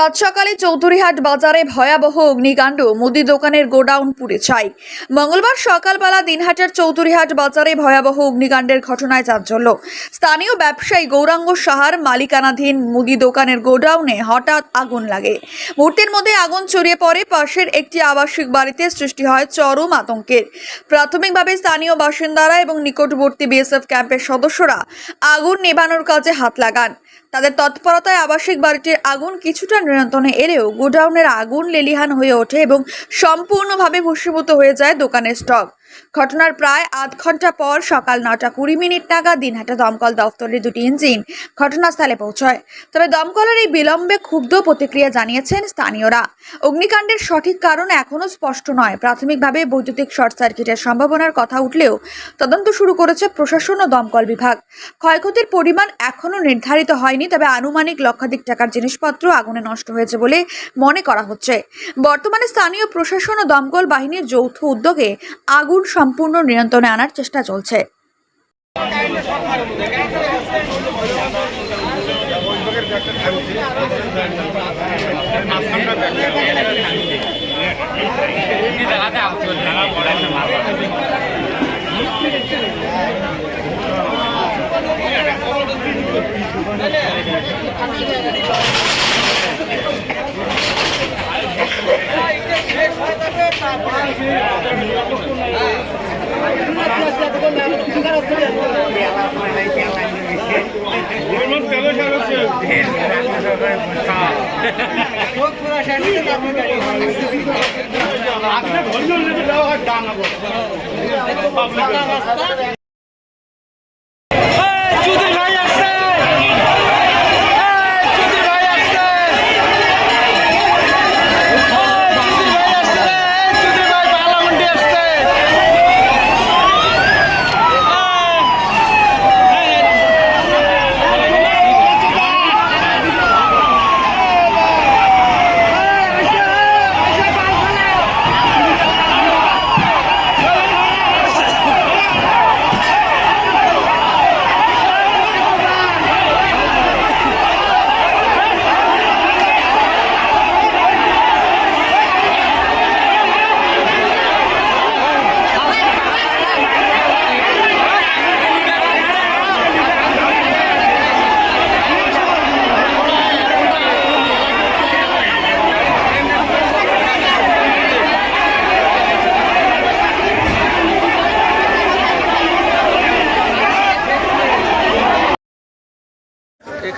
সাত চৌধুরীহাট বাজারে ভয়াবহ অগ্নিকাণ্ড। মুদি দোকানের গোডাউন পুড়ে ছাই। মঙ্গলবার সকালবেলা দিনহাটার চৌধুরীহাট বাজারে ভয়াবহ অগ্নিকাণ্ডের ঘটনায় চাঞ্চল্য। স্থানীয় ব্যবসায়ী গৌরাঙ্গ সাহার মালিকানাধীন মুদি দোকানের গোডাউনে হঠাৎ আগুন লাগে। মুহূর্তের মধ্যে আগুন ছড়িয়ে পড়ে, পাশের একটি আবাসিক বাড়িতে সৃষ্টি হয় চরম আতঙ্কের। প্রাথমিকভাবে স্থানীয় বাসিন্দারা এবং নিকটবর্তী বিএসএফ ক্যাম্পের সদস্যরা আগুন নেভানোর কাজে হাত লাগান। তাদের তৎপরতায় আবাসিক বাড়িটির আগুন কিছুটা নিয়ন্ত্রণে এলেও গোডাউনের আগুন লেলিহান হয়ে ওঠে এবং সম্পূর্ণভাবে ভস্মীভূত হয়ে যায় দোকানের স্টক। ঘটনার প্রায় আধ ঘণ্টা পর সকাল নটা কুড়ি মিনিট নাগাদ দিনহাটা দমকল দফতরের দুটি ইঞ্জিন ঘটনাস্থলে পৌঁছয়। তবে দমকলের এই বিলম্বে ক্ষুব্ধ প্রতিক্রিয়া জানিয়েছেন স্থানীয়রা। অগ্নিকাণ্ডের সঠিক কারণ এখনও স্পষ্ট নয়। প্রাথমিকভাবে বৈদ্যুতিক শর্ট সার্কিটের সম্ভাবনার কথা উঠলেও তদন্ত শুরু করেছে প্রশাসন ও দমকল বিভাগ। ক্ষয়ক্ষতির পরিমাণ এখনও নির্ধারিত হয়নি, তবে আনুমানিক লক্ষাধিক টাকার জিনিসপত্র আগুনে নষ্ট হয়েছে বলে মনে করা হচ্ছে। বর্তমানে স্থানীয় প্রশাসন ও দমকল বাহিনীর যৌথ উদ্যোগে আগুন সম্পূর্ণ নিয়ন্ত্রণে আনার চেষ্টা চলছে। চুদির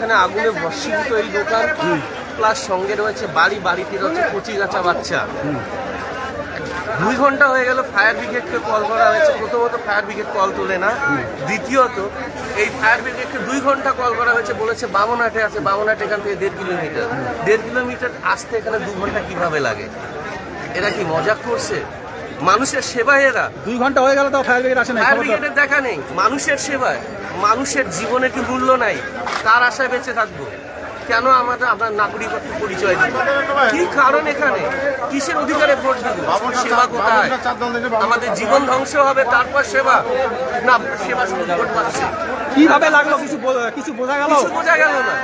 এখানে আগুনে ভস্মীভূত এই দোকান। প্লাস সঙ্গে রয়েছে বাড়ি বাড়িতে রয়েছে কচি গাছা বাচ্চা। দুই ঘণ্টা হয়ে গেল ফায়ার ব্রিগেডকে কল করা হয়েছে। প্রথমত ফায়ার ব্রিগেড কল তোলে না। দ্বিতীয়ত এই ফায়ার ব্রিগেডকে দুই ঘণ্টা কল করা হয়েছে। বলেছে বামনহাটে আছে। বামনহাট এখান থেকে দেড় কিলোমিটার। দেড় কিলোমিটার আসতে এখানে দু ঘণ্টা কীভাবে লাগে? এরা কি মজা করছে? মানুষের সেবায় এরা। দুই ঘণ্টা হয়ে গেল তো ফায়ার ব্রিগেড আসে নাই ফায়ার ব্রিগেডের দেখা নেই। মানুষের সেবায়। মানুষের জীবনে কি মূল্য নাই? তার আশায় বেঁচে থাকব? কেন আমাদের আপনার নাগরিকত্ব পরিচয় দিই? কি কারণ এখানে? কিসের অধিকারে ভোট দিব? সেবা কোথায়? আমাদের জীবন ধ্বংস হবে তারপর সেবা? না সেবা শুধু ভোট পাচ্ছে। কীভাবে লাগল? কিছু কিছু বোঝা গেল? কিছু বোঝা গেল না।